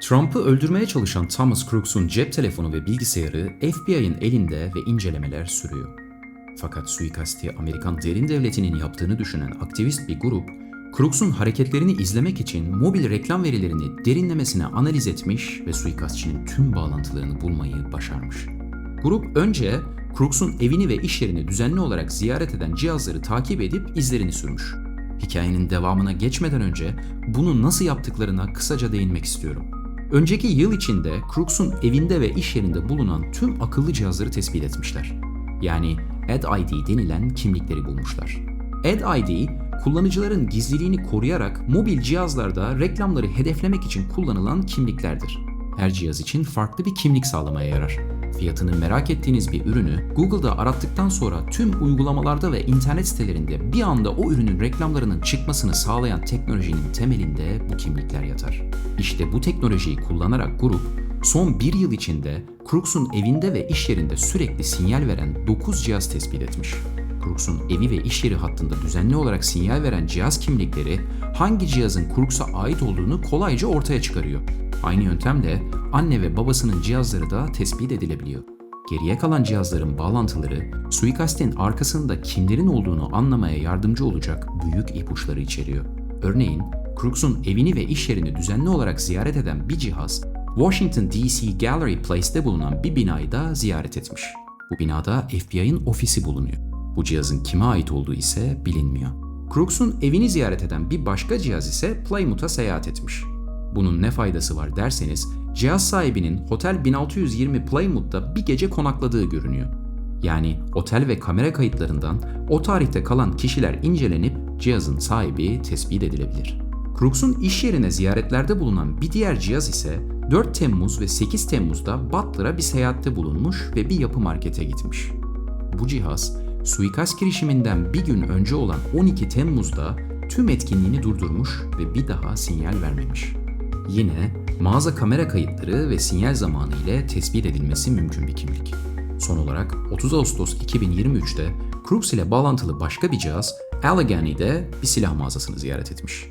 Trump'ı öldürmeye çalışan Thomas Crooks'un cep telefonu ve bilgisayarı FBI'ın elinde ve incelemeler sürüyor. Fakat suikasti Amerikan derin devletinin yaptığını düşünen aktivist bir grup, Crooks'un hareketlerini izlemek için mobil reklam verilerini derinlemesine analiz etmiş ve suikastçının tüm bağlantılarını bulmayı başarmış. Grup önce Crooks'un evini ve iş yerini düzenli olarak ziyaret eden cihazları takip edip izlerini sürmüş. Hikayenin devamına geçmeden önce bunu nasıl yaptıklarına kısaca değinmek istiyorum. Önceki yıl içinde Crooks'un evinde ve iş yerinde bulunan tüm akıllı cihazları tespit etmişler. Yani Ad-ID denilen kimlikleri bulmuşlar. Ad-ID, kullanıcıların gizliliğini koruyarak mobil cihazlarda reklamları hedeflemek için kullanılan kimliklerdir. Her cihaz için farklı bir kimlik sağlamaya yarar. Fiyatını merak ettiğiniz bir ürünü Google'da arattıktan sonra tüm uygulamalarda ve internet sitelerinde bir anda o ürünün reklamlarının çıkmasını sağlayan teknolojinin temelinde bu kimlikler yatar. İşte bu teknolojiyi kullanarak grup son bir yıl içinde Crooks'un evinde ve iş yerinde sürekli sinyal veren 9 cihaz tespit etmiş. Crooks'un evi ve iş yeri hattında düzenli olarak sinyal veren cihaz kimlikleri hangi cihazın Crooks'a ait olduğunu kolayca ortaya çıkarıyor. Aynı yöntemle anne ve babasının cihazları da tespit edilebiliyor. Geriye kalan cihazların bağlantıları suikastin arkasında kimlerin olduğunu anlamaya yardımcı olacak büyük ipuçları içeriyor. Örneğin Crooks'un evini ve iş yerini düzenli olarak ziyaret eden bir cihaz Washington DC Gallery Place'te bulunan bir binayı da ziyaret etmiş. Bu binada FBI'ın ofisi bulunuyor. Bu cihazın kime ait olduğu ise bilinmiyor. Crooks'un evini ziyaret eden bir başka cihaz ise Plymouth'a seyahat etmiş. Bunun ne faydası var derseniz, cihaz sahibinin Hotel 1620 Plymouth'ta bir gece konakladığı görünüyor. Yani otel ve kamera kayıtlarından o tarihte kalan kişiler incelenip cihazın sahibi tespit edilebilir. Crooks'un iş yerine ziyaretlerde bulunan bir diğer cihaz ise 4 Temmuz ve 8 Temmuz'da Butler'a bir seyahatte bulunmuş ve bir yapı markete gitmiş. Bu cihaz suikast girişiminden bir gün önce olan 12 Temmuz'da tüm etkinliğini durdurmuş ve bir daha sinyal vermemiş. Yine mağaza kamera kayıtları ve sinyal zamanı ile tespit edilmesi mümkün bir kimlik. Son olarak 30 Ağustos 2023'te Crooks ile bağlantılı başka bir cihaz Allegany'de bir silah mağazasını ziyaret etmiş.